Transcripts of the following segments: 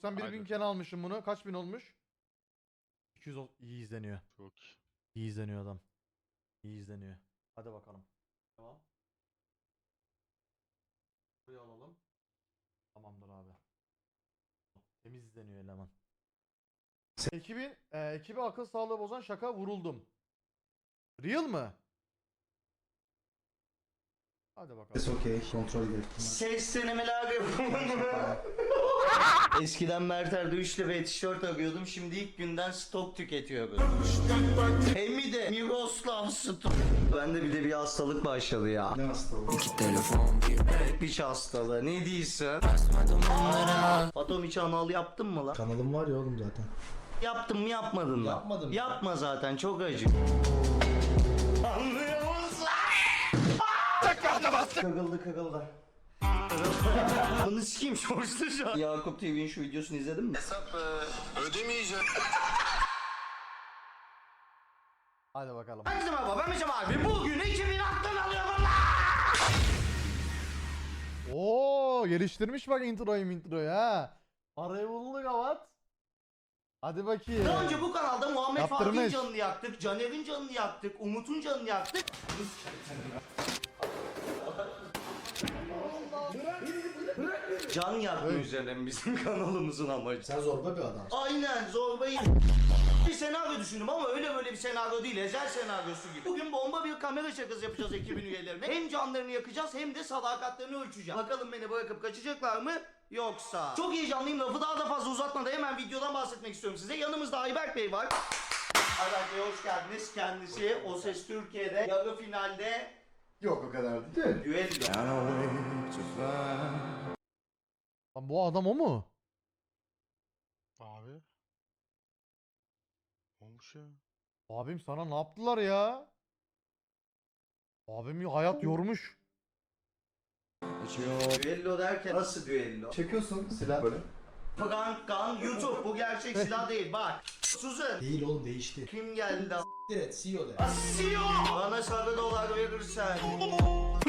Sen bir Aynen. binken almışım bunu. Kaç bin olmuş? 200 ol- iyi izleniyor. Çok. İyi izleniyor adam. İyi izleniyor. Hadi bakalım. Tamam. Buraya alalım. Tamamdır abi. Temiz izleniyor eleman. Ekibin, e, ekibi akıl sağlığı bozan şaka vuruldum. Real mı? Hadi bakalım. Ses okey. Kontrol gerektirmez. Ses denemeler yapımını. Eskiden Merter'de 3 liraya tişört arıyordum. Şimdi ilk günden stok tüketiyorum. Hem de Miroslav stok. Bende bir de bir hastalık başladı ya. Ne hastalığı? Bir hastalığı. Ne diyorsun? Atom içi anal yaptın mı lan? Kanalım var ya oğlum zaten. Yaptın mı yapmadın mı? Yapmadım. Yapma zaten çok acı. Anlıyor? Kırıldı kırıldı. Bunu sikeyim şorçlu şu an. Yakup TV'nin şu videosunu izledin mi? Hadi bakalım. Herkese merhaba ben Mesut abi. Bugün 2000 aklın alıyorum. Oo geliştirmiş bak introyu introyu ha. Arayı bulduk avat. Hadi bakayım. Daha önce bu kanalda Muhammed Fatih'in Yaptırmış. canını yaktık, Caner'in canını yaktık, Umut'un canını yaktık. Can yakma üzerine bizim kanalımızın amacı. Sen zorba bir adamsın. Aynen zorbayı bir senaryo düşündüm ama öyle böyle bir senaryo değil. Ezel senaryosu gibi. Bugün bomba bir kamera şakası yapacağız ekibin üyelerine. Hem canlarını yakacağız hem de sadakatlerini ölçeceğiz. Bakalım beni bırakıp kaçacaklar mı? Yoksa. Çok heyecanlıyım lafı daha da fazla uzatmadan hemen videodan bahsetmek istiyorum size. Yanımızda Ayberk Bey var. Ayberk Bey hoş geldiniz. Kendisi O Ses Türkiye'de yarı finalde Yok o kadar değil düello. Lan bu adam o mu? Abi. Olmuş ya? Abim sana ne yaptılar ya? Abim hayat yormuş. Düello derken nasıl düello? Çekiyorsun silah böyle. Frank Gun YouTube bu gerçek silah değil bak. Susan. Değil oğlum değişti. Kim geldi? Evet CEO de. Asiyo! Bana sarı dolar verirsen.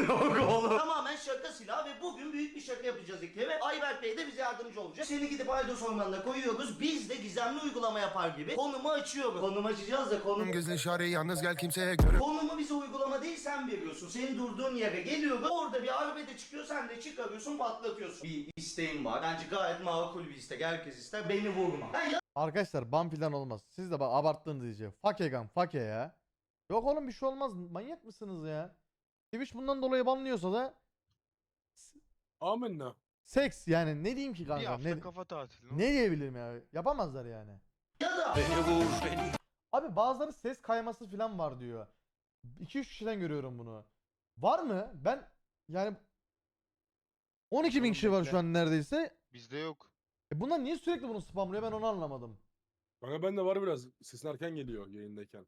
Yok oğlum. Tamamen şaka silah ve bugün büyük bir şaka yapacağız ekibe. Ayberk Bey de bize yardımcı olacak. Seni gidip Aydos Ormanı'na koyuyoruz. Biz de gizemli uygulama yapar gibi konumu açıyoruz. Konum açacağız da konum... Gözün işareti yalnız gel kimseye göre. Konumu bize uygulama değil sen veriyorsun. Senin durduğun yere geliyoruz. Orada bir arbede çıkıyor sen de çıkarıyorsun patlatıyorsun. Bir isteğim var. Bence gayet makul bir istek. Herkes ister. Beni vurma. Ben Arkadaşlar ban filan olmaz. Siz de bak abarttınız iyice. Fake gan fake ya. Yok oğlum bir şey olmaz. Manyak mısınız ya? Twitch bundan dolayı banlıyorsa da Amenna. seks yani ne diyeyim ki Bir kanka? hafta Ne, kafa tatili. ne diyebilirim ya? Yapamazlar yani. ya da Abi bazıları ses kayması falan var diyor. 2-3 kişiden görüyorum bunu. Var mı? Ben yani 12 bin kişi var şu an neredeyse. Bizde yok. E bunlar niye sürekli bunu spamlıyor ben onu anlamadım. Kanka bende var biraz. Sesin erken geliyor yayındayken.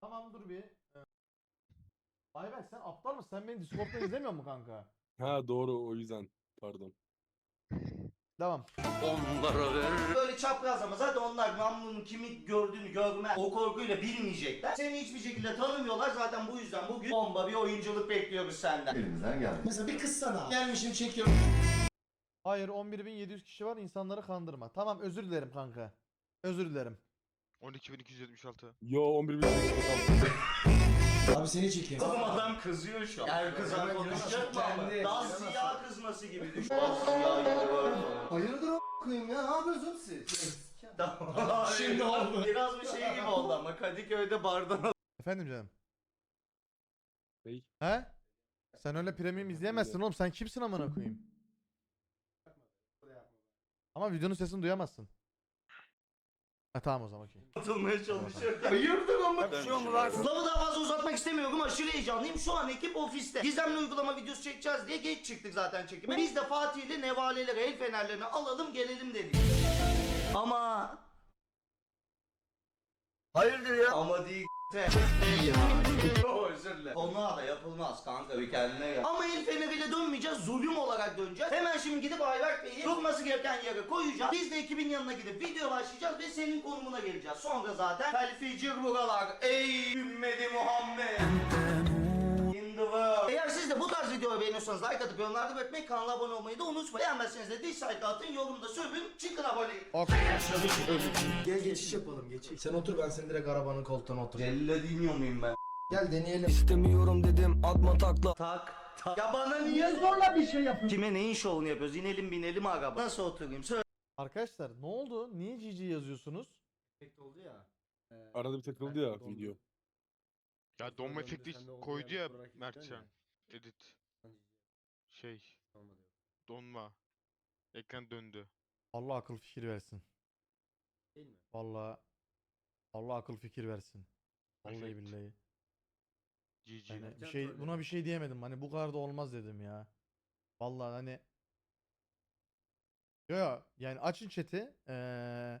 Tamam dur bir. Ee, Ayberk sen aptal mısın? Sen beni Discord'dan izlemiyor musun kanka? Ha doğru o yüzden. Pardon. Devam. Böyle çapraz ama zaten onlar Namlu'nun kimi gördüğünü görmez. O korkuyla bilmeyecekler. Seni hiçbir şekilde tanımıyorlar. Zaten bu yüzden bugün bomba bir oyunculuk bekliyoruz senden. Elimizden geldi. Mesela bir kız sana. Gelmişim çekiyorum. Hayır 11.700 kişi var insanları kandırma. Tamam özür dilerim kanka. Özür dilerim. 12.276. Yo 11 bin. Abi seni çekeyim. Oğlum adam kızıyor şu an. Eğer kızar konuşacak mı ama? Kendi. Daha siyah kızması gibi düşün. Daha siyah gibi böyle. Hayırdır a** koyayım ya? Ne yapıyorsun siz? Tamam. Şimdi oldu. Biraz bir şey gibi oldu ama Kadıköy'de bardan Efendim canım. Ney? He? Sen öyle premium izleyemezsin oğlum. Sen kimsin amına koyayım? Ama videonun sesini duyamazsın. Ha tamam o zaman okey. atılmaya çalışırken. Hayırdır ama? Lafı daha fazla uzatmak istemiyorum. Aşırı heyecanlıyım. Şu an ekip ofiste. Gizemli uygulama videosu çekeceğiz diye geç çıktık zaten çekime. Biz de Fatih ile nevaleleri, el fenerlerini alalım gelelim dedik. Ama... Hayırdır ya? Ama değil Yo, özür dilerim. Konuğa da yapılmaz kanka bir kendine gel. Ama el feneriyle dönmeyeceğiz, zulüm olarak döneceğiz. Hemen şimdi gidip Ayberk Bey'i durması gereken yere koyacağız. Biz de ekibin yanına gidip video başlayacağız ve senin konumuna geleceğiz. Sonra zaten felficir buralar. Ey ümmeti Muhammed. In the world. Eğer siz de bu tarz videoyu beğeniyorsanız like atıp yorumlarda belirtmeyi, kanala abone olmayı da unutmayın. Beğenmezseniz de dislike atın, yorumda sövün, çıkın abone. Gel geçiş yapalım geçiş. Sen otur ben seni direkt arabanın koltuğuna otur. Celle dinliyor muyum ben? Gel deneyelim. İstemiyorum dedim atma takla Tak tak. Ya bana niye zorla bir şey yapıyorsun? Kime neyin şovunu yapıyoruz? İnelim binelim araba. Nasıl oturayım? Söyle. Arkadaşlar ne oldu? Niye GG yazıyorsunuz? Efekt oldu ya. Ee, Arada bir takıldı ya video. Ya donma efekti koydu ya Mertcan. Edit. Şey donma. Ekran döndü. Allah akıl fikir versin. Değil mi? Vallahi Allah akıl fikir versin. Vallahi Efekt. billahi. GG. Yani bir şey buna bir şey diyemedim. Hani bu kadar da olmaz dedim ya. Vallahi hani Yo yo yani açın chat'i. Eee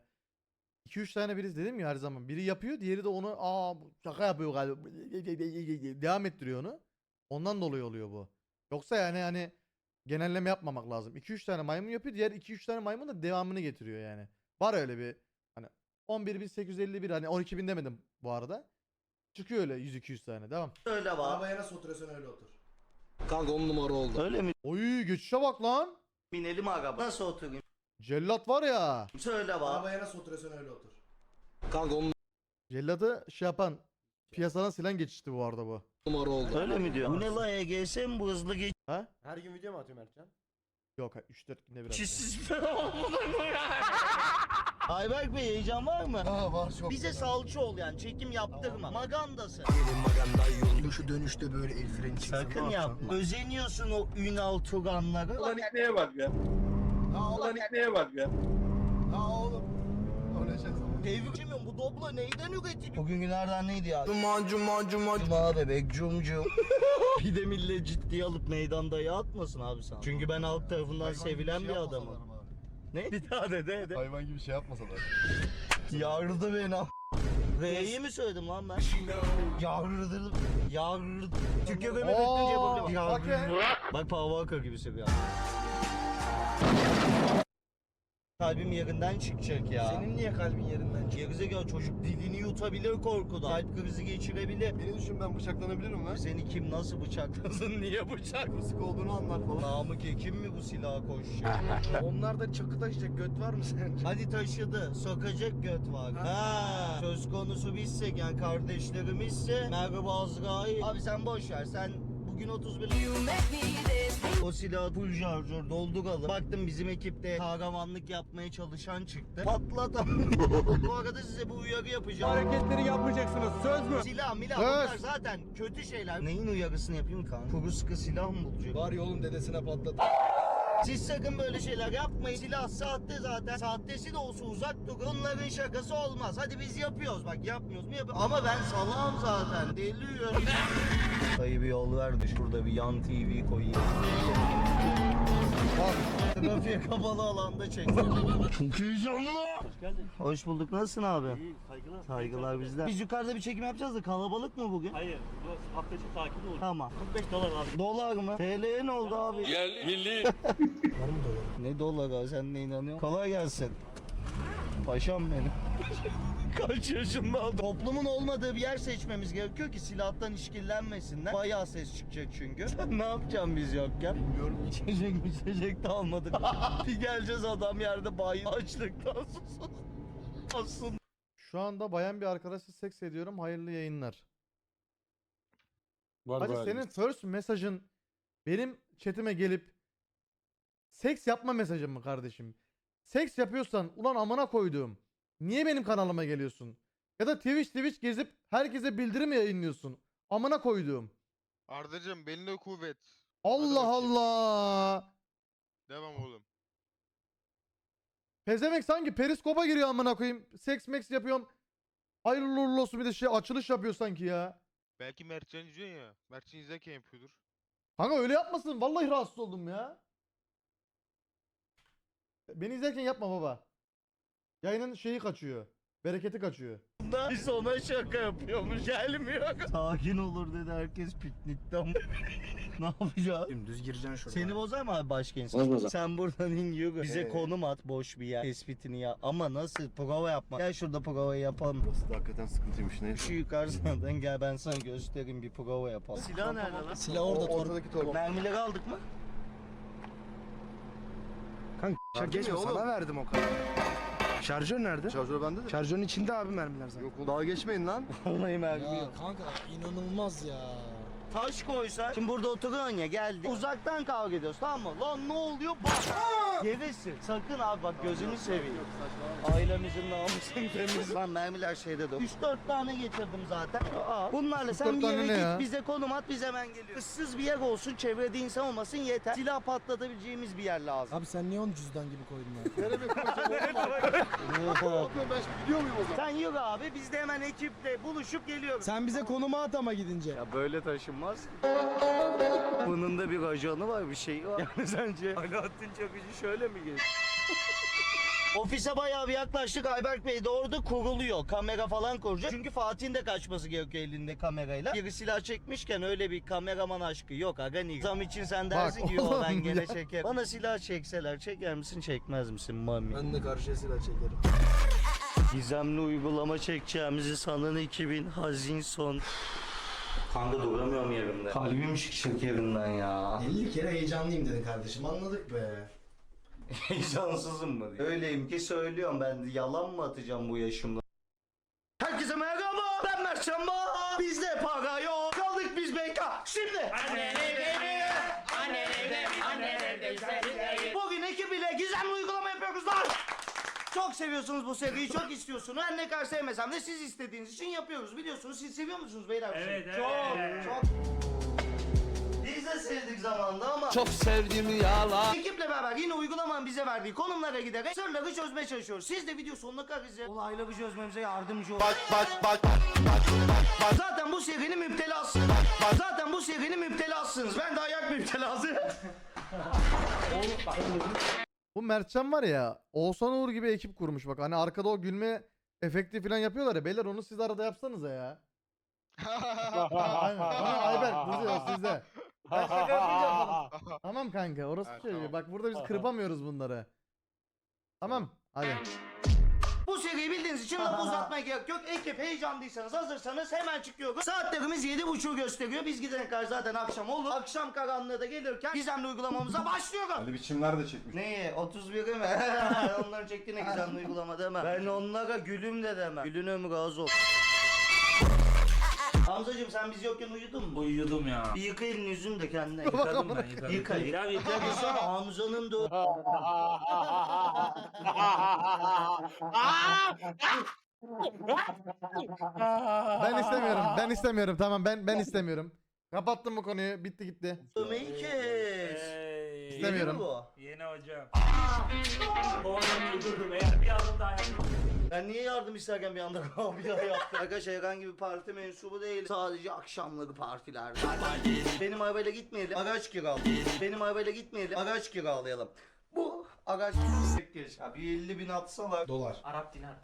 2-3 tane biriz dedim ya her zaman. Biri yapıyor, diğeri de onu aa şaka yapıyor galiba. Devam ettiriyor onu. Ondan dolayı oluyor bu. Yoksa yani hani genelleme yapmamak lazım. 2-3 tane maymun yapıyor, diğer 2-3 tane maymun da devamını getiriyor yani. Var öyle bir hani 11.851 hani 12.000 demedim bu arada. Çıkıyor öyle 100-200 tane. Devam. Söyle bak. Arabaya nasıl oturuyorsan öyle otur. Kanka on numara oldu Öyle mi? Oy geçişe bak lan. Binelim araba. Nasıl oturayım? Cellat var ya. Söyle bak. Arabaya nasıl oturuyorsan öyle otur. Kanka on Cellat'ı şey yapan piyasadan silen geçişti bu arada bu. numara oldu Öyle mi diyor? Bu ne la EGS mi bu hızlı geç? Ha? Her gün video mu atıyor Mertcan? Yok 3-4 günde bir. atıyor. Çizsiz Ayberk Bey heyecan var mı? Aa var çok. Bize salça ol yani çekim yaptırma. Magandası. Şu dönüşte böyle el freni çıksa Sakın yapma. Özeniyorsun o Ünal Turanlara. Ulan neye bak ya. Ulan neye bak ya. Aa oğlum. O ne şey Devrimiyorum bu doblo neyden üretiliyor? Bugün günlerden neydi ya? Cuma cuma cuma cuma bebek cum cum. bir de millet ciddiye alıp meydanda atmasın abi sana. Çünkü ben halk tarafından sevilen bir adamım. Ne? Bir daha de de de. Hayvan gibi şey yapmasalar. Yardı beni am- R'yi mi söyledim lan ben? Yardı. Yardı. Türkiye Oo, Cumhuriyeti'nce yapabilirim. okey. Yardı. Bak Pavaka gibi seviyor. Kalbim yerinden çıkacak ya. Senin niye kalbin yerinden çıkıyor? Gerizekalı çocuk dilini yutabilir korkudan. Kalp krizi geçirebilir. Beni düşün ben bıçaklanabilirim lan. Seni kim nasıl bıçaklasın, niye bıçak? Sık olduğunu anlar falan. Namık Ekim mi bu silaha koşacak? Onlar da çakı taşıyacak göt var mı sence? Hadi taşıdı, sokacak göt var. Ha. Söz konusu bizsek yani kardeşlerimizse Merhaba Azrail. Abi sen boş ver, sen bugün 31 o silahı full şarjör dolduralım. Baktım bizim ekipte kahramanlık yapmaya çalışan çıktı. Patlatalım. bu arada size bu uyarı yapacağım. Hareketleri yapmayacaksınız söz mü? Silah milah Evet. bunlar zaten kötü şeyler. Neyin uyarısını yapayım kan? Kuru sıkı silah mı bulacak? Var ya oğlum dedesine patladı. Siz sakın böyle şeyler yapmayın. Silah sahte zaten. Sahtesi de olsa uzak durun. Bunların şakası olmaz. Hadi biz yapıyoruz. Bak yapmıyoruz mu yapıyoruz. Ama ben salağım zaten. Deliyorum. Dayı bir yol verdi. Şurada bir yan TV koyayım. Trafiğe kapalı alanda çek. Çok heyecanlı. Hoş geldin. Hoş bulduk. Nasılsın abi? İyi, saygılar. Saygılar bizden. Biz yukarıda bir çekim yapacağız da kalabalık mı bugün? Hayır, bu hafta içi takip olur. Tamam. 45 dolar abi. Dolar mı? TL'ye ne oldu abi? Milli. Var mı dolar? Ne dolar abi sen ne inanıyorsun? Kolay gelsin. Paşam benim. Kaç yaşında adam? Toplumun olmadığı bir yer seçmemiz gerekiyor ki silahtan işkillenmesinler. Bayağı ses çıkacak çünkü. Sen ne yapacaksın biz yokken? Bilmiyorum. İçecek içecek de almadık. bir geleceğiz adam yerde bayi açlıktan susuz. Aslında. Şu anda bayan bir arkadaşla seks ediyorum. Hayırlı yayınlar. Var Hadi bayağı senin first mesajın benim chatime gelip seks yapma mesajın mı kardeşim? Seks yapıyorsan ulan amına koyduğum. Niye benim kanalıma geliyorsun? Ya da Twitch Twitch gezip herkese bildirim yayınlıyorsun. Amına koyduğum. Ardacığım beline kuvvet. Allah bakayım. Allah. Devam oğlum. Pezemek sanki periskopa giriyor amına koyayım. Seks meks yapıyorum. Hayırlı uğurlu olsun bir de şey açılış yapıyor sanki ya. Belki Mertcan izliyorsun ya. Mertcan izlerken yapıyordur. Kanka öyle yapmasın. Vallahi rahatsız oldum ya. Beni izlerken yapma baba. Yayının şeyi kaçıyor. Bereketi kaçıyor. Biz ona şaka yapıyormuş gelmiyor. Sakin olur dedi herkes piknikten. ne yapacağız? Dümdüz gireceksin şuraya. Seni bozar mı abi başka insan? Sen buradan in yürü. Bize Ee? konum at boş bir yer. Tespitini ya. Ama nasıl prova yapma. Gel şurada provayı yapalım. Burası da hakikaten sıkıntıymış? Şu yukarıdan gel ben sana göstereyim bir prova yapalım. Silah nerede lan? Silah orada torba. Ortadaki torba. Mermileri aldık mı? Kanka geçme sana verdim o kadar. Şarjör nerede? Şarjör bende de. Şarjörün içinde abi mermiler zaten. Yok oğlum. Daha geçmeyin lan. Vallahi mermi yok. kanka inanılmaz ya. Taş koysa. Şimdi burada oturuyorsun ya geldik. Uzaktan kavga ediyoruz tamam mı? Lan ne oluyor? Bak. Gevesin. Sakın abi bak gözünü seveyim. Ailemizin namusunu temiz. Lan mermiler şeyde de. 3-4 tane getirdim zaten. Aa, bunlarla sen 3-4 bir tane yere ne git ya? bize konum at biz hemen geliyoruz. Issız bir yer olsun çevrede insan olmasın yeter. Silah patlatabileceğimiz bir yer lazım. Abi sen niye onu cüzdan gibi koydun ya? Nereye koyacağım oğlum? Ben şimdi gidiyor muyum o zaman? Sen yürü abi biz de hemen ekiple buluşup geliyoruz. sen bize konumu at ama gidince. Ya böyle taşınmaz. Bunun da bir ajanı var, bir şeyi var. Yani sence Alaaddin Çakıcı şöyle mi gelir? Ofise bayağı bir yaklaştık. Ayberk Bey de orada kuruluyor. Kamera falan kuracak. Çünkü Fatih'in de kaçması gerekiyor elinde kamerayla. Biri silah çekmişken öyle bir kameraman aşkı yok. Aga niye? Zam için sen dersin Bak ki yo ben gene ya. çekerim. Bana silah çekseler çeker misin çekmez misin mami? Ben de karşıya silah çekerim. Gizemli uygulama çekeceğimizi sanan 2000 hazin son. Kanka duramıyorum yerimde. Kalbim çıkacak yerinden ya. 50 kere heyecanlıyım dedin kardeşim anladık be. Heyecansızım mı? Öyleyim ki söylüyorum ben de yalan mı atacağım bu yaşımda? Herkese merhaba ben Mert Şamba. Bizde para yok. Kaldık biz beka. Şimdi. Bugün ekibiyle gizemli uygulama yapıyoruz lan. Çok seviyorsunuz bu seriyi, çok istiyorsunuz. Her ne kadar sevmesem de siz istediğiniz için yapıyoruz. Biliyorsunuz siz seviyor musunuz beyler? bu Evet, evet, Çok, çok. Biz de sevdik zamanda ama Çok sevdiğimi yala. Ekiple beraber yine uygulamanın bize verdiği konumlara giderek sırları çözmeye çalışıyoruz. Siz de video sonuna kadar izleyin. Olayları çözmemize yardımcı olun. Zaten bu serinin müptelası. Zaten bu serinin müptelasısınız. Ben de ayak müptelası. Bu Mertcan var ya Oğuzhan Uğur gibi ekip kurmuş bak. Hani arkada o gülme efekti falan yapıyorlar ya. Beyler onu siz arada yapsanıza ya. Aynen. Bana Ayberk Burcu sizde. Ben şaka yapınca yapalım. Tamam kanka orası Evet, şey. tamam. Bak burada biz kırpamıyoruz bunları. Tamam hadi. Bu seriyi bildiğiniz için lafı uzatmaya gerek yok. Ekip heyecanlıysanız hazırsanız hemen çıkıyoruz. Saatlerimiz yedi buçuğu gösteriyor. Biz gidene kadar zaten akşam olur. Akşam karanlığı da gelirken gizemli uygulamamıza başlıyoruz. Ali biçimler de çekmiş. Neyi? 31'i mi? Onların çektiğine güzel uygulama deme. Ben onlara gülüm de demem. Gülün ömrü razı olsun. Hamzacığım sen biz yokken uyudun mu? Uyudum ya. Bir yıka elini yüzünü de kendine. Yıkadım ben yıkadım. Yıka yıka. Yıka. Yıka Hamza'nın da Ben istemiyorum. Ben istemiyorum. Tamam ben ben istemiyorum. Kapattım bu konuyu. Bitti gitti. ömeyi kes. Hey. İstemiyorum. Yeni mi bu? Yeni hocam. Oğlum uydurdum eğer bir adım daha yapayım. Ben niye yardım isterken bir anda abi ya yaptım? Arkadaşlar herhangi bir parti mensubu değil. Sadece akşamları partiler. Benim arabayla gitmeyelim. Araç kiralayalım. Benim arabayla gitmeyelim. Araç kiralayalım. Bu araç geç. Ya bir 50 bin atsalar. Dolar. Arap dinar.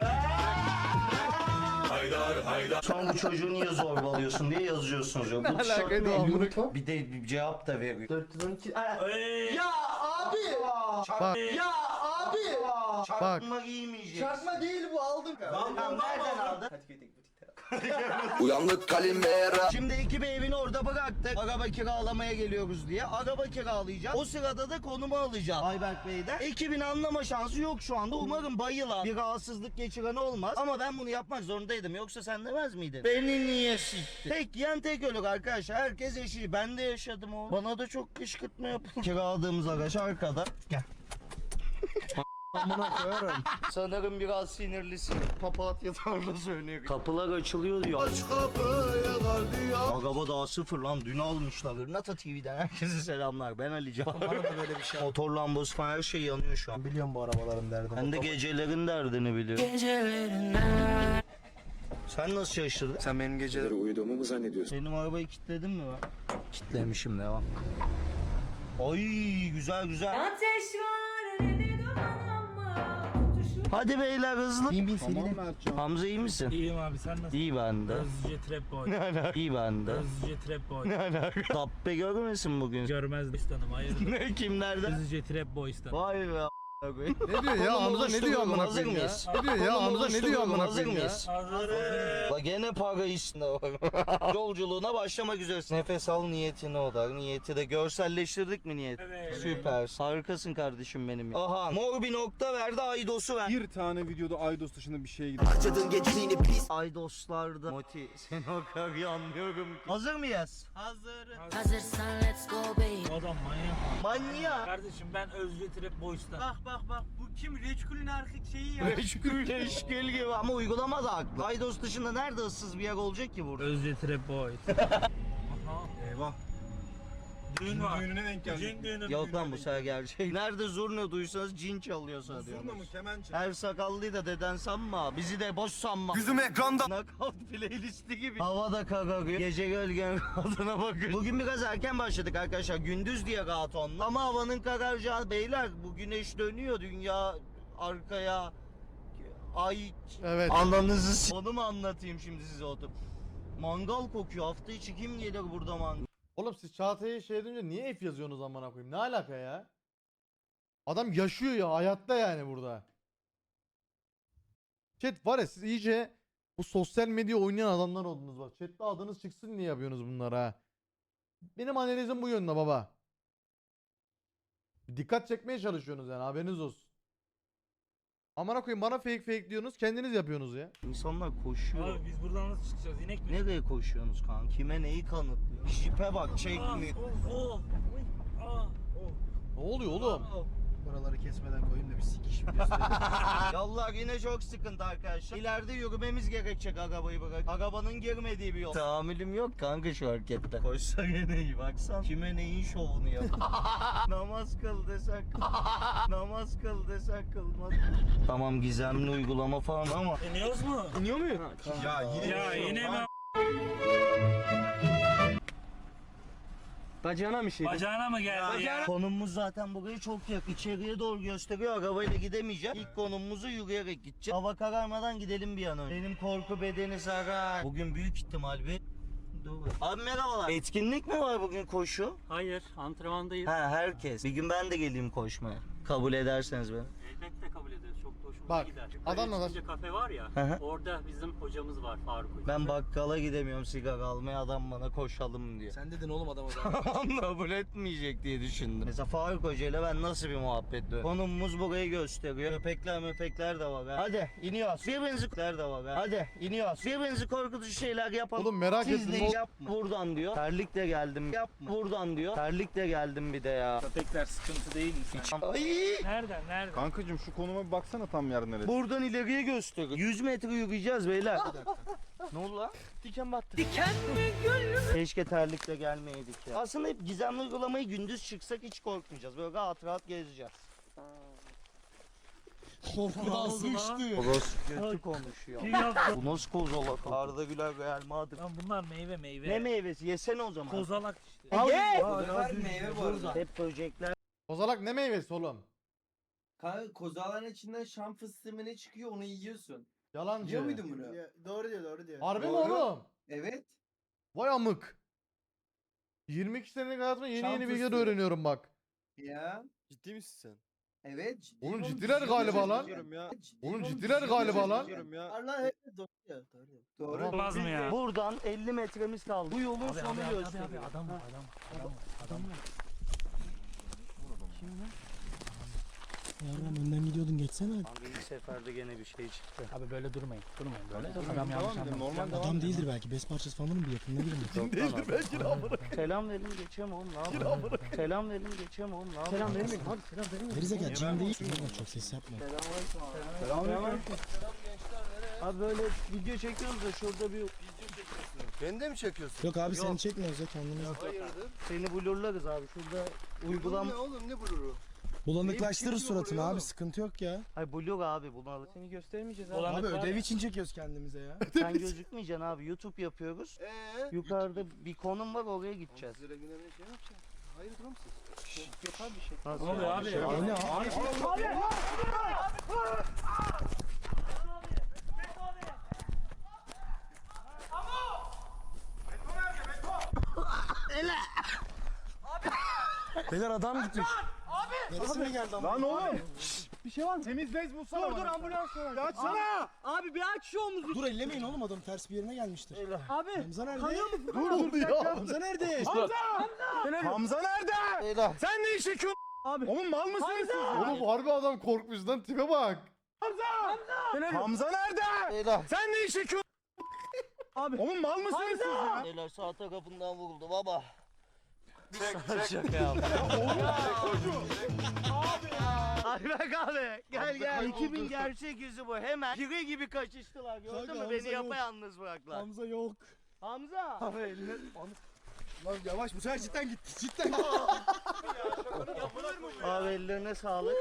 Son bu çocuğu niye zorbalıyorsun diye yazıyorsunuz. Yok. Bu alaka tişört ne? amına Bir de bir cevap da veriyor. 412. Hey. Ya abi! Bak. Ya! Çakma giymeyeceksin. Çarpma değil bu aldım. Tamam nereden aldın? Uyandık Kalimera. Şimdi ekibi evini orada bıraktık. Araba kiralamaya geliyoruz diye. Araba kiralayacağız. O sırada da konumu alacağız Ayberk Bey'den. Ekibin anlama şansı yok şu anda. Umarım bayılan bir rahatsızlık geçiren olmaz. Ama ben bunu yapmak zorundaydım. Yoksa sen demez miydin? Beni niye sikti? Tek yiyen tek ölür arkadaşlar. Herkes eşi. Ben de yaşadım o. Bana da çok kışkırtma yapıldı. Kiraladığımız araç arkada. Gel. Amına koyarım. Sanırım biraz sinirlisin. Papatya tarlası örneği. Kapılar açılıyor diyor. Aç kapılar diyor. Araba daha sıfır lan dün almışlar. Nata TV'den herkese selamlar. Ben Ali Can. Bana da böyle bir şey. Motor lambası falan her şey yanıyor şu an. Biliyorum bu arabaların derdini. Ben de gecelerin derdini biliyorum. Sen nasıl şaşırdın? Sen benim geceleri Uyuduğumu mu zannediyorsun? Benim arabayı kilitledin mi ben? Kilitlemişim devam. Ay güzel güzel. Ateş var Hadi beyler hızlı. Bin bin seriden. Hamza iyi misin? İyiyim abi sen nasılsın? İyi bende. Özcü trap boy. Ne alaka? İyi bende. Özcü trap boy. Ne alaka? Dabbe görmesin bugün. Görmez istanım hayırdır. ne kimlerden? Özcü trap boy istanım. Vay be. Ne diyor ya Hamza ne diyor amına hazır koyayım ya? mıyız? Ne diyor ya Hamza ne diyor amına hazır koyayım ya? mıyız? Bak gene para işinde var. Yolculuğuna başlamak üzeresin. Nefes al niyetine odak. Niyeti de görselleştirdik mi niyet? Evet. Süper. Harikasın kardeşim benim. ya. Aha mor bir nokta verdi Aydos'u ver. Bir tane videoda Aydos dışında bir şey gidiyor. Harcadığın geceliğini pis Aydos'larda. Moti seni o kadar iyi anlıyorum ki. Hazır mıyız? Hazır. Hazırsan let's go babe. Adam manyak. Manyak. Kardeşim ben Özcü trap boy istanım. Bak bak bak bu kim? Reçkulün erkek şeyi ya. Reçkül reçkül gibi ama uygulama da haklı. Aydos dışında nerede ıssız bir yer olacak ki burada? Özcü trap boy. Aha. Eyvah. Düğün var. Düğününe denk geldik. Cin düğünü. Yok lan bu sefer gerçek. Nerede zurna duysanız cin çalıyorsa Zurna diyorlar. mı kemençe? Her sakallıyı da deden sanma. Bizi de boş sanma. Yüzüm ekranda Knockout playlisti gibi. Havada kararıyor. Gece gölgen adına bakın. Bugün biraz erken başladık arkadaşlar. Gündüz diye rahat onunla. Ama havanın kararacağı beyler bu güneş dönüyor. Dünya arkaya ay Evet. Ananızı Onu mu anlatayım şimdi size oturup? Mangal kokuyor. Hafta içi kim gelir burada mangal? Oğlum siz Çağatay'a şey deyince niye F yazıyorsunuz amına koyayım? Ne alaka ya? Adam yaşıyor ya hayatta yani burada. Chat var ya siz iyice bu sosyal medya oynayan adamlar oldunuz bak. Chat'te adınız çıksın diye yapıyorsunuz bunları ha. Benim analizim bu yönde baba. Dikkat çekmeye çalışıyorsunuz yani haberiniz olsun. Amına koyayım bana fake fake diyorsunuz kendiniz yapıyorsunuz ya. İnsanlar koşuyor. Abi biz buradan nasıl çıkacağız? İnek mi? Nereye koşuyorsunuz kanka? Kime neyi kanıtlıyor? Jipe bak çekmiyor. oh, oh, oh, Ne oluyor oğlum? Buraları kesmeden koyayım da bir sikiş videosu. Yollar yine çok sıkıntı arkadaşlar. İleride yürümemiz gerekecek arabayı bırak. Arabanın girmediği bir yol. Tahammülüm yok kanka şu harekette. Koşsa gene iyi baksan. Kime neyin şovunu yap. Namaz kıl desen kıl. Namaz kıl desen kılmaz. Tamam gizemli uygulama falan ama. İniyoruz mu? İniyor muyum? Ya yine Ya yine mi? Bacağına bir şey. Bacağına mı geldi ya? Konumumuz zaten burayı çok yakın. İçeriye doğru gösteriyor. Arabayla gidemeyeceğim. İlk konumumuzu yürüyerek gideceğiz. Hava kararmadan gidelim bir an önce. Benim korku bedeni sarar. Bugün büyük ihtimal bir... Dur. Abi merhabalar. Etkinlik mi var bugün koşu? Hayır antrenmandayız. Ha herkes. Bir gün ben de geleyim koşmaya. Kabul ederseniz beni. Elbette kabul ederiz. Da Bak, gider. adamla da- Çıkınca kafe var ya. Hı hı. orada bizim hocamız var Faruk Hoca. Ben bakkala gidemiyorum sigara almaya adam bana koşalım diyor. Sen dedin oğlum adama zaten. Kabul etmeyecek diye düşündüm. Mesela Faruk Hoca ile ben nasıl bir muhabbet dönüyorum? Konumumuz burayı gösteriyor. Köpekler möpekler de var. ha. Hadi iniyoruz. Birbirinizi köpekler de var. ha. Hadi iniyoruz. Birbirinizi korkutucu şeyler yapalım. Oğlum merak Siz ettim. de o- yapma. Buradan diyor. Terlikle geldim. Yapma. Buradan diyor. Terlikle geldim bir de ya. Köpekler sıkıntı değil mi sen? Ay! Nereden nereden? Kankacım şu konuma bir baksana tam yer neresi. Buradan ileriye gösteriyor. 100 metre yürüyeceğiz beyler. ne oldu lan? Diken battı. Keşke terlikle gelmeyeydik ya. Aslında hep gizemli uygulamayı gündüz çıksak hiç korkmayacağız. Böyle rahat rahat gezeceğiz. Korkudan sıçtı. Koz kötü konuşuyor. Kim yaptı? Bu nasıl kozalak? Arda Güler Real Madrid. Lan bunlar meyve meyve. Ne meyvesi? Yesene o zaman. Kozalak işte. Ye! meyve bu arada. Hep böcekler. Kozalak ne meyvesi oğlum? Kanka kozağların içinden şam fıstığı mı ne çıkıyor onu yiyorsun. Yalancı. Yiyor muydun bunu? doğru diyor doğru diyor. Harbi mi Doğru. oğlum? Evet. Vay amık. 22 senelik hayatımda yeni Şan yeni bilgiler fıstığı. öğreniyorum bak. Ya. Ciddi misin sen? Evet. ciddi Oğlum ciddiler ciddi galiba diyorum lan. ya. ya. Ciddi Oğlum ciddiler ciddi galiba diyorum lan. ya. ya. Allah evet doğru diyor. Doğru diyor. Doğru. Olmaz mı ya? Buradan 50 metremiz kaldı. Bu yolun Abi, sonu abi, abi, gösteriyor. abi, adam var, adam var, adam var, adam var. Yarram önden gidiyordun geçsene. Abi ilk seferde gene bir şey çıktı. Abi böyle durmayın. Durmayın böyle. Tamam, Adam yanlış anlamış. normal devam Adam değildir belki. Bes parçası falan mı bir yakınına girin. Değildir belki de amına. Selam verin geçeceğim oğlum ne yapayım? Selam verin geçeceğim oğlum ne yapayım? Selam verin abi selam verin. Gerizekalı cin değil. Bak çok ses yapma. Selamünaleyküm. Abi böyle video çekiyoruz da şurada bir Beni de mi çekiyorsun? Yok abi seni çekmiyoruz ya kendimiz. Hayırdır? seni blurlarız abi şurada uygulam ne oğlum ne bluru? Bulanıklaştırır suratını abi oğlum? sıkıntı yok ya. Ay blur abi bunu al. Seni göstermeyeceğiz abi. Bulanık Abi ödev için çekiyoruz kendimize ya. Sen gözükmeyeceksin abi YouTube yapıyoruz. Eee? Yukarıda bir konum var oraya gideceğiz. Zira güne bir şey yapacaksın. Hayır durur musun? Yapar bir şey. Nasıl Ne oluyor ya? abi? Bir şey Abi, yok. abi, Beyler adam gitmiş. Abi. Neresine geldi ama? Lan oğlum. Bir şey var mı? Temiz bez bulsana Dur dur ambulans var. Ya açsana. Abi bir aç şu omuzu. Dur ellemeyin oğlum adam ters bir yerine gelmiştir. Abi. Hamza nerede? Kanıyor musun? Dur oldu ya. Hamza nerede? Hamza nerede? Beyler. Sen ne iş yapıyorsun? Abi. Oğlum mal mısınız siz? Oğlum harbi adam korkmuş lan tipe bak. Hamza nerede? Beyler. Sen ne iş yapıyorsun? Abi. Oğlum mal mısınız siz ya? Beyler sağ tarafından vuruldu baba. Şaka yaptım. Ayberk abi gel gel. 2000 gerçek yüzü bu. Hemen pire gibi kaçıştılar. Gördün Kanka, mü? Hamza Beni yok. yapayalnız bıraktılar. Hamza yok. Hamza. Abi elini. Lan yavaş bu sefer cidden gitti. Cidden Abi ellerine sağlık.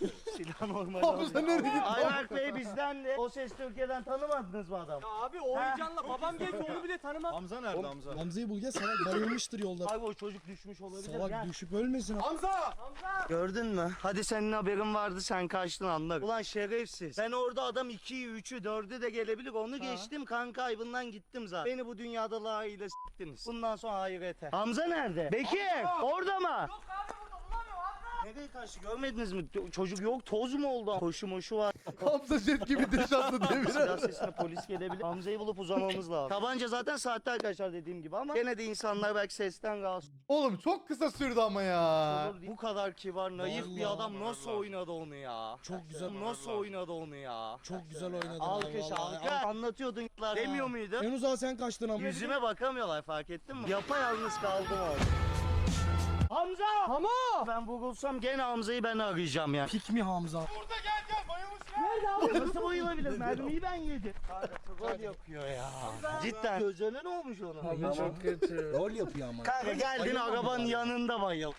Silah normal. Hamza nereye gitti? Ayberk Bey bizden de. O ses Türkiye'den tanımadınız mı adam? Abi o heyecanla babam geldi onu bile tanımam. Hamza nerede Hamza? Hamza'yı bul gel salak bayılmıştır yolda. Abi o çocuk düşmüş olabilir. Salak Gel. düşüp ölmesin. Hamza. Gördün mü? Hadi senin haberin vardı sen kaçtın anlar. Ulan şerefsiz. Ben orada adam 2'yi 3'ü 4'ü de gelebilir. Onu geçtim kanka ayıbından gittim zaten. Beni bu dünyada layığıyla s**tiniz. Bundan sonra ahirete. Hamza nerede? Bekir orada mı? Yok abi. Nereye kaçtı görmediniz mi? Çocuk yok toz mu oldu? Koşu moşu var. Hamza jet gibi deş attı devire. Silah sesine polis gelebilir. Hamza'yı bulup uzamamız lazım. Tabanca zaten saatte arkadaşlar dediğim gibi ama gene de insanlar belki sesten rahatsız Oğlum çok kısa sürdü ama ya. olur. Bu kadar kibar, naif bir Vallahi. adam nasıl oynadı onu ya? Çok güzel. Nasıl oynadı onu ya? Çok güzel oynadın. Alkış alkış. Anlatıyordun demiyor muydun? En uzağa sen kaçtın ama. Yüzüme bakamıyorlar fark ettin mi? Yapayalnız kaldım orada. Hamza! Hamo! Ben vurulsam gene Hamza'yı ben arayacağım yani. Pik mi Hamza? Nasıl bayılabilir? Mermiyi ben yedim. Kanka troll yapıyor ya. Cidden. Gözlerine ne olmuş onun? Çok kötü. Rol yapıyor ama. Kanka geldin arabanın yanında bayıl.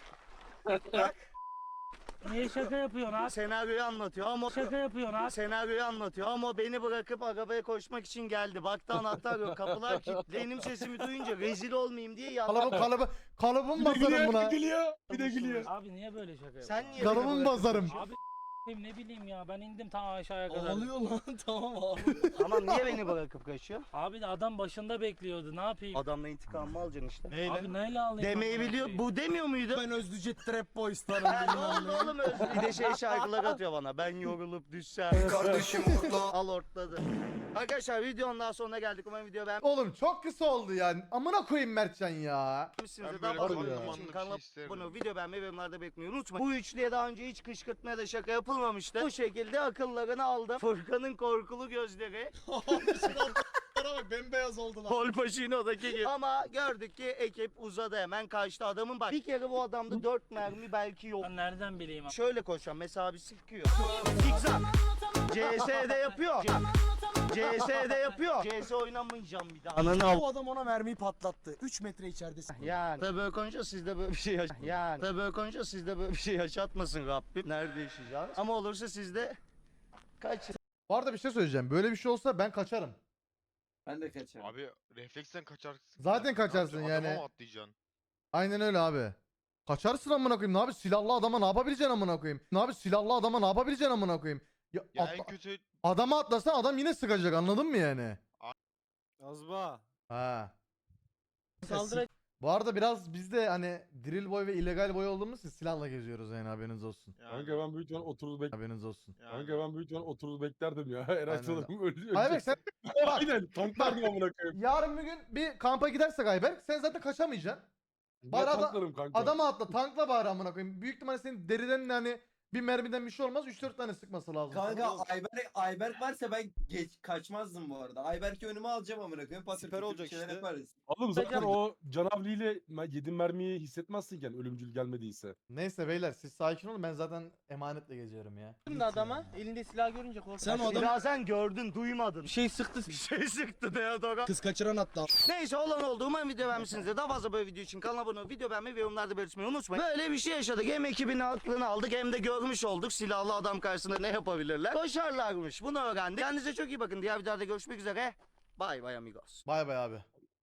Niye şaka yapıyorsun abi? Senaryoyu anlatıyor ama Şaka yapıyorsun abi. senaryoyu anlatıyor ama beni bırakıp arabaya koşmak için geldi. Baktı anahtar yok kapılar kilitli. Benim sesimi duyunca rezil olmayayım diye. Kalıbı kalıbı kalıbımı basarım buna. bir de gülüyor. Bir de gülüyor. Abi niye böyle şaka yapıyorsun? Sen niye Kalıbımı beni bırakıp- basarım. Abi ne bileyim ya ben indim ta aşağıya kadar. Ağlıyor lan tamam abi. Tamam niye beni bırakıp kaçıyor? Abi de adam başında bekliyordu ne yapayım? Adamla intikamımı alacaksın işte. Abi neyle alayım? Demeyi biliyor. koyayım? Bu demiyor muydu? Ben Özlüce Trap Boys tanım Ne oldu oğlum Özgür? Bir de şey şarkılar atıyor bana. Ben yorulup düşsem. Kardeşim mutlu. Al ortladı. Arkadaşlar videonun daha sonuna geldik. Umarım video Oğlum çok kısa oldu yani. Amına koyayım Mertcan ya. Ben Daha böyle fazla bir video anlamlı için bir kanala şey isterim. abone ol, video beğenmeyi ve yorumlarda beklemeyi unutmayın. Bu üçlüye daha önce hiç kışkırtmaya da şaka yapılmamıştı. Bu şekilde akıllarını aldım. Furkan'ın korkulu gözleri. Bak bembeyaz oldular. Kolpaşino'daki gibi. Ama gördük ki ekip uzadı hemen kaçtı. Adamın bak bir kere bu adamda dört mermi belki yok. Ben nereden bileyim abi? Şöyle koşacağım mesela abi sıkıyor. Zigzag. CS'de yapıyor. CS'de yapıyor. CS oynamayacağım bir daha. Ananı al. Bu adam ona mermiyi patlattı. 3 metre içeridesin. Yani. Tabii böyle konuşuyor siz de böyle bir şey yaş... Yani. Tabii böyle konuşuyor siz de böyle bir şey yaşatmasın Rabbim. Nerede yaşayacağız? Ama olursa siz de kaç Bu arada bir şey söyleyeceğim. Böyle bir şey olsa ben kaçarım. Ben de kaçarım. Abi refleksten kaçarsın. Zaten kaçarsın yani. Adama mı atlayacaksın? Aynen öyle abi. Kaçarsın amına koyayım. Ne abi silahlı adama ne yapabileceksin amına koyayım? Ne abi silahlı adama ne yapabileceksin amına koyayım? Ya, Ya atla- en kötü adama atlasan adam yine sıkacak anladın mı yani? Azba. Ha. Saldıra Bu arada biraz biz de hani drill boy ve illegal boy olduğumuz için silahla geziyoruz yani haberiniz olsun. yani. Kanka ben büyük ihtimal oturur bek Haberiniz olsun. yani. Kanka ben büyük ihtimal oturur beklerdim ya. Eray Aynen sanırım öldü. Ayberk sen Aynen tanklardım amına koyayım. yarın bir gün bir kampa gidersek Ayberk sen zaten kaçamayacaksın. Ben Bari ada- tanklarım kanka. Adama atla tankla bari amına koyayım. Büyük ihtimalle senin deriden hani bir mermiden bir şey olmaz 3-4 tane sıkması lazım. Kanka Ayberk, Ayberk varsa ben geç kaçmazdım bu arada. Ayberk'i önüme alacağım amına koyayım. Patır Siper kütür bir olacak şeyler işte. yaparız. Oğlum zaten o canavliyle yediğin mermiyi hissetmezsin ölümcül gelmediyse. Neyse beyler siz sakin olun ben zaten emanetle geziyorum ya. Şimdi adama elinde silah görünce korktu. Sen o adam sen gördün duymadın. Bir şey sıktı. Bir şey sıktı Deodora. kız kaçıran hatta. Neyse olan oldu. Umarım video beğenmişsinizdir. Daha fazla böyle video için kanala abone ol, video beğenmeyi ve yorumlarda belirtmeyi unutmayın. Böyle bir şey yaşadık. Hem ekibin aklını aldık hem de görmüş olduk. Silahlı adam karşısında ne yapabilirler. Koşarlarmış. Bunu öğrendik. Kendinize çok iyi bakın. Diğer videolarda görüşmek üzere. Bay bay amigos. Bay bay abi.